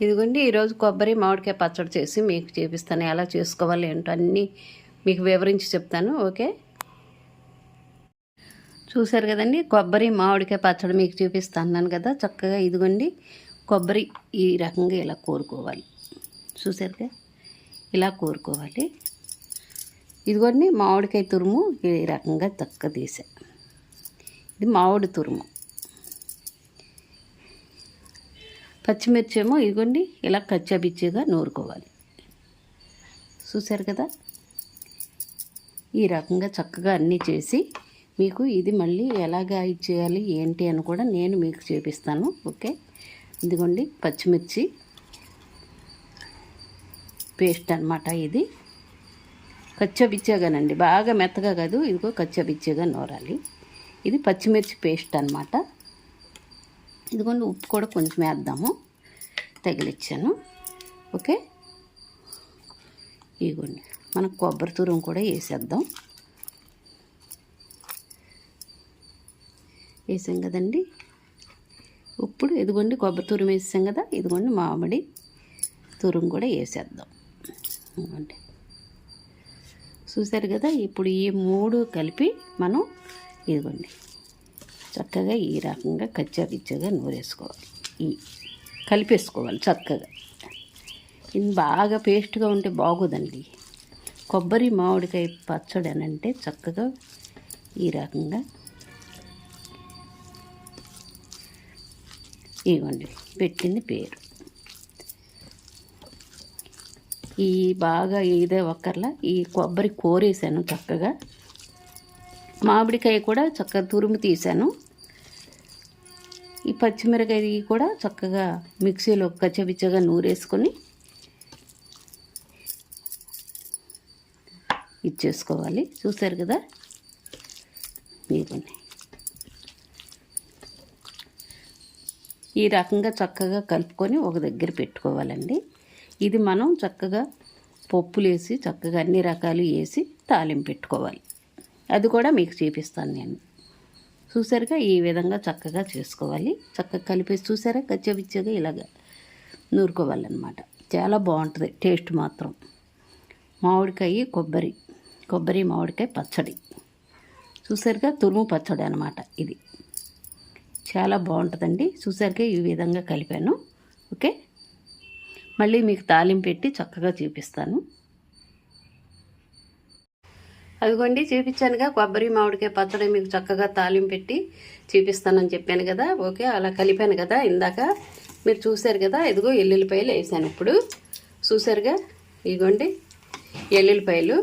ఇదిగోండి ఈరోజు కొబ్బరి మామిడికాయ పచ్చడి చేసి మీకు చూపిస్తాను. ఎలా చేసుకోవాలి ఏంటో అన్నీ మీకు వివరించి చెప్తాను ఓకే? చూసారు కదండి కొబ్బరి మామిడికాయ పచ్చడి మీకు చూపిస్తాను అన్నాను కదా చక్కగా ఇదిగోండి కొబ్బరి ఈ రకంగా ఇలా కోరుకోవాలి. చూసారుగా ఇలా కోరుకోవాలి. ఇదిగోండి మామిడికాయ తురుము ఈ రకంగా చక్క తీసా. ఇది మామిడి తురుము. పచ్చిమిర్చి ఏమో ఇదిగోండి ఇలా కచ్చాబిచ్చిగా నూరుకోవాలి. చూసారు కదా? ఈ రకంగా చక్కగా అన్నీ చేసి మీకు ఇది మళ్ళీ ఎలాగా ఇది చేయాలి ఏంటి అని కూడా నేను మీకు చూపిస్తాను ఓకే? ఇదిగోండి పచ్చిమిర్చి పేస్ట్ అనమాట ఇది. కచ్చబిచ్చగానండి బాగా మెత్తగా కాదు ఇదిగో కచ్చబిచ్చగా నూరాలి. ఇది పచ్చిమిర్చి పేస్ట్ అనమాట ఇదిగోండి ఉప్పు కూడా కొంచెం వేద్దాము. తగిలిచ్చాను. ఓకే? ఇదిగోండి. మనం కొబ్బరి తురుము కూడా వేసేద్దాం. వేసాం కదండి? ఇప్పుడు ఇదిగోండి కొబ్బరి తురుము వేసాం కదా? ఇదిగోండి మామిడి తురుము కూడా వేసేద్దాం. ఇదిగోండి. చూసారు కదా? ఇప్పుడు ఈ మూడు కలిపి మనం ఇదిగోండి చక్కగా ఈ రకంగా కచ్చా పిచ్చగా నూరేసుకోవాలి. ఈ కలిపేసుకోవాలి చక్కగా. ఇది బాగా పేస్ట్గా ఉంటే బాగోదండి. కొబ్బరి మామిడికాయ పచ్చడి అని అంటే చక్కగా ఈ రకంగా ఇవ్వండి. పెట్టింది పేరు. ఈ బాగా ఇదే ఒక్కర్లా ఈ కొబ్బరి కోరేసాను చక్కగా. మామిడికాయ కూడా చక్కగా తురుము తీసాను. ఈ పచ్చిమిరకాయ కూడా చక్కగా మిక్సీలో కచ్చబిచ్చగా నూరేసుకొని ఇచ్చేసుకోవాలి. చూసారు కదా? ఇదిగోండి ఈ రకంగా చక్కగా కలుపుకొని ఒక దగ్గర పెట్టుకోవాలండి. ఇది మనం చక్కగా పప్పులు వేసి చక్కగా అన్ని రకాలు వేసి తాలింపు పెట్టుకోవాలి. అది కూడా మీకు చూపిస్తాను నేను. చూసారుగా? ఈ విధంగా చక్కగా చేసుకోవాలి. చక్కగా కలిపేసి చూసారా? గచ్చబిచ్చగా ఇలాగ నూరుకోవాలన్నమాట. చాలా బాగుంటుంది. టేస్ట్ మాత్రం. మామిడికాయ కొబ్బరి. కొబ్బరి మామిడికాయ పచ్చడి. చూసారుగా? తురుము పచ్చడి అనమాట ఇది. చాలా బాగుంటుందండి. చూసారుగా? ఈ విధంగా కలిపాను. ఓకే? మళ్ళీ మీకు తాలింపు పెట్టి చక్కగా చూపిస్తాను. అదిగోండి చూపించానుగా. కొబ్బరి మామిడికాయ పచ్చడి మీకు చక్కగా తాలింపు పెట్టి చూపిస్తానని చెప్పాను కదా. ఓకే అలా కలిపాను కదా ఇందాక. మీరు చూశారు కదా ఇదిగో ఎల్లుల్లిపాయలు వేసాను ఇప్పుడు. చూసారుగా ఇదిగోండి ఎల్లుల్లిపాయలు.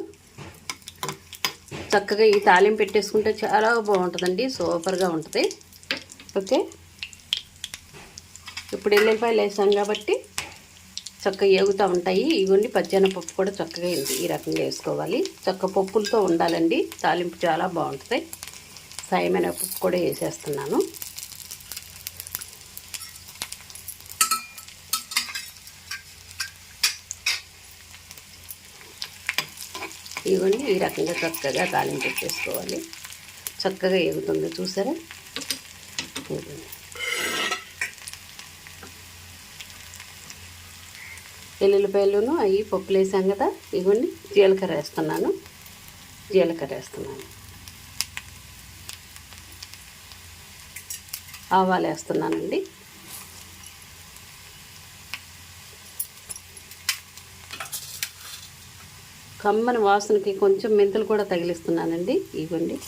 చక్కగా ఈ తాలింపు పెట్టేసుకుంటే చాలా బాగుంటుందండి సూపర్గా ఉంటుంది. ఓకే ఇప్పుడు ఎల్లుల్లిపాయలు వేసాను కాబట్టి చక్కగా ఏగుతూ ఉంటాయి. ఇవన్నీ పప్పు కూడా చక్కగా ఈ రకంగా వేసుకోవాలి. చక్క పప్పులతో ఉండాలండి. తాలింపు చాలా బాగుంటుంది. సాయమైన పప్పు కూడా వేసేస్తున్నాను. ఇవన్నీ ఈ రకంగా చక్కగా తాలింపు చేసుకోవాలి చక్కగా ఎగుతుంది చూసారా? వెల్లుల్లిపాయలును అవి పప్పులు వేసాం కదా ఇవ్వండి. జీలకర్ర వేస్తున్నాను. జీలకర్ర వేస్తున్నాను. ఆవాలు వేస్తున్నానండి. కమ్మని వాసనకి కొంచెం మెంతులు కూడా తగిలిస్తున్నానండి. ఇవ్వండి.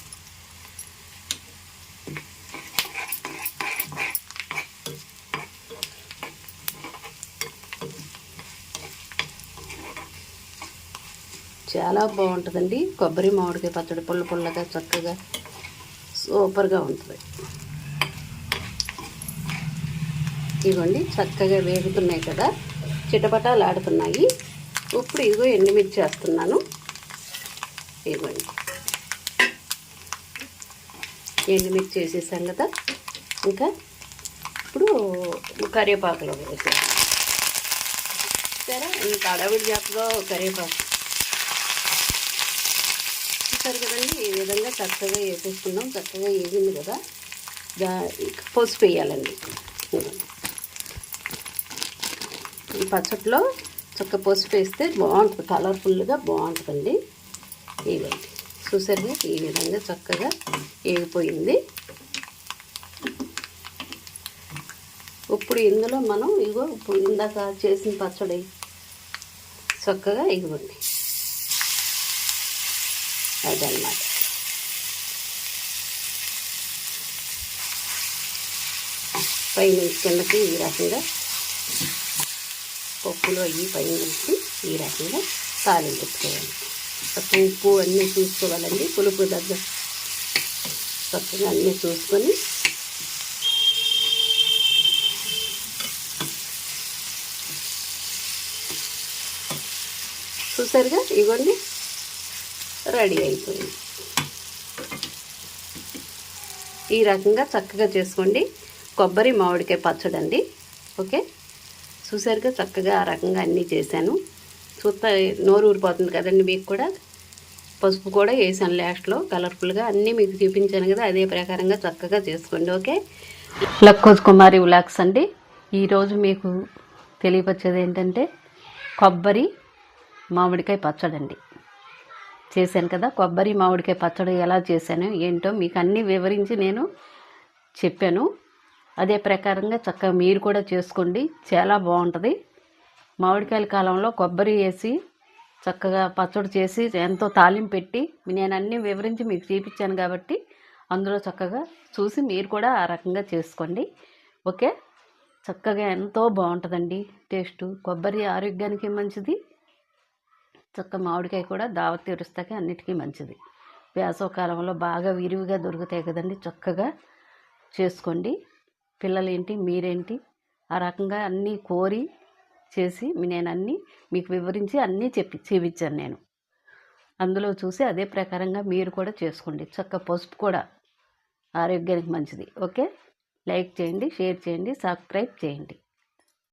చాలా బాగుంటుందండి. కొబ్బరి మామిడికాయ పచ్చడి పుల్ల పుల్లగా చక్కగా సూపర్గా ఉంటుంది. ఇవ్వండి చక్కగా వేగుతున్నాయి కదా. చిటపటాలు ఆడుతున్నాయి. ఇప్పుడు ఇదిగో ఎండుమిర్చి వేస్తున్నాను ఇవ్వండి. ఎండుమిర్చి వేసేసాం కదా. ఇంకా ఇప్పుడు కరివేపాకులో వేసాను సరే ఇంకా అడవిడి చేపలో కరివేపాకు చూస్తారు కదండి. ఈ విధంగా చక్కగా వేసేసుకున్నాం చక్కగా వేసింది కదా. దా పసుపు వేయాలండి. ఈ పచ్చట్లో చక్క పసుపు వేస్తే బాగుంటుంది. కలర్ఫుల్గా బాగుంటుందండి. ఇవ్వండి చూసారుగా ఈ విధంగా చక్కగా వేగిపోయింది. ఇప్పుడు ఇందులో మనం ఇగో ఇప్పుడు ఇందాక చేసిన పచ్చడి చక్కగా ఇవ్వండి అదన్నమాట. పైన కిందకి ఈ రకంగా పప్పులో అవి పైన నుంచి ఈ రకంగా తాలింపుకోవాలి పప్పు ఉప్పు అన్నీ చూసుకోవాలండి. పులుపు దగ్గర చక్కగా అన్నీ చూసుకొని చూసారుగా? ఇవ్వండి రెడీ అయిపోయింది. ఈ రకంగా చక్కగా చేసుకోండి. కొబ్బరి మామిడికాయ పచ్చడండి. ఓకే? చూసారుగా చక్కగా ఆ రకంగా అన్నీ చేశాను. చూస్తా నోరు ఊరిపోతుంది కదండి మీకు కూడా. పసుపు కూడా వేసాను లాస్ట్లో. కలర్ఫుల్గా అన్నీ మీకు చూపించాను కదా అదే ప్రకారంగా చక్కగా చేసుకోండి. ఓకే? లక్కోజ్ కుమారి ఉలాక్స్ అండి. ఈరోజు మీకు తెలియపరిచేది ఏంటంటే కొబ్బరి మామిడికాయ పచ్చడండి. చేశాను కదా కొబ్బరి మామిడికాయ పచ్చడి ఎలా చేశాను ఏంటో మీకు అన్నీ వివరించి నేను చెప్పాను. అదే ప్రకారంగా చక్కగా మీరు కూడా చేసుకోండి చాలా బాగుంటుంది. మామిడికాయల కాలంలో కొబ్బరి వేసి చక్కగా పచ్చడి చేసి ఎంతో తాలింపు పెట్టి నేను అన్నీ వివరించి మీకు చూపించాను కాబట్టి అందులో చక్కగా చూసి మీరు కూడా ఆ రకంగా చేసుకోండి. ఓకే? చక్కగా ఎంతో బాగుంటుందండి టేస్ట్. కొబ్బరి ఆరోగ్యానికి మంచిది. చక్క మామిడికాయ కూడా దావత్ తీరుస్తాకి అన్నిటికీ మంచిది. వేసవకాలంలో బాగా విరివిగా దొరుకుతాయి కదండి చక్కగా. చేసుకోండి. పిల్లలేంటి మీరేంటి? ఆ రకంగా అన్నీ కోరి చేసి నేను అన్నీ మీకు వివరించి అన్నీ చెప్పి చూపించాను నేను. అందులో చూసి అదే ప్రకారంగా మీరు కూడా చేసుకోండి. చక్క పసుపు కూడా ఆరోగ్యానికి మంచిది. ఓకే? లైక్ చేయండి షేర్ చేయండి సబ్స్క్రైబ్ చేయండి.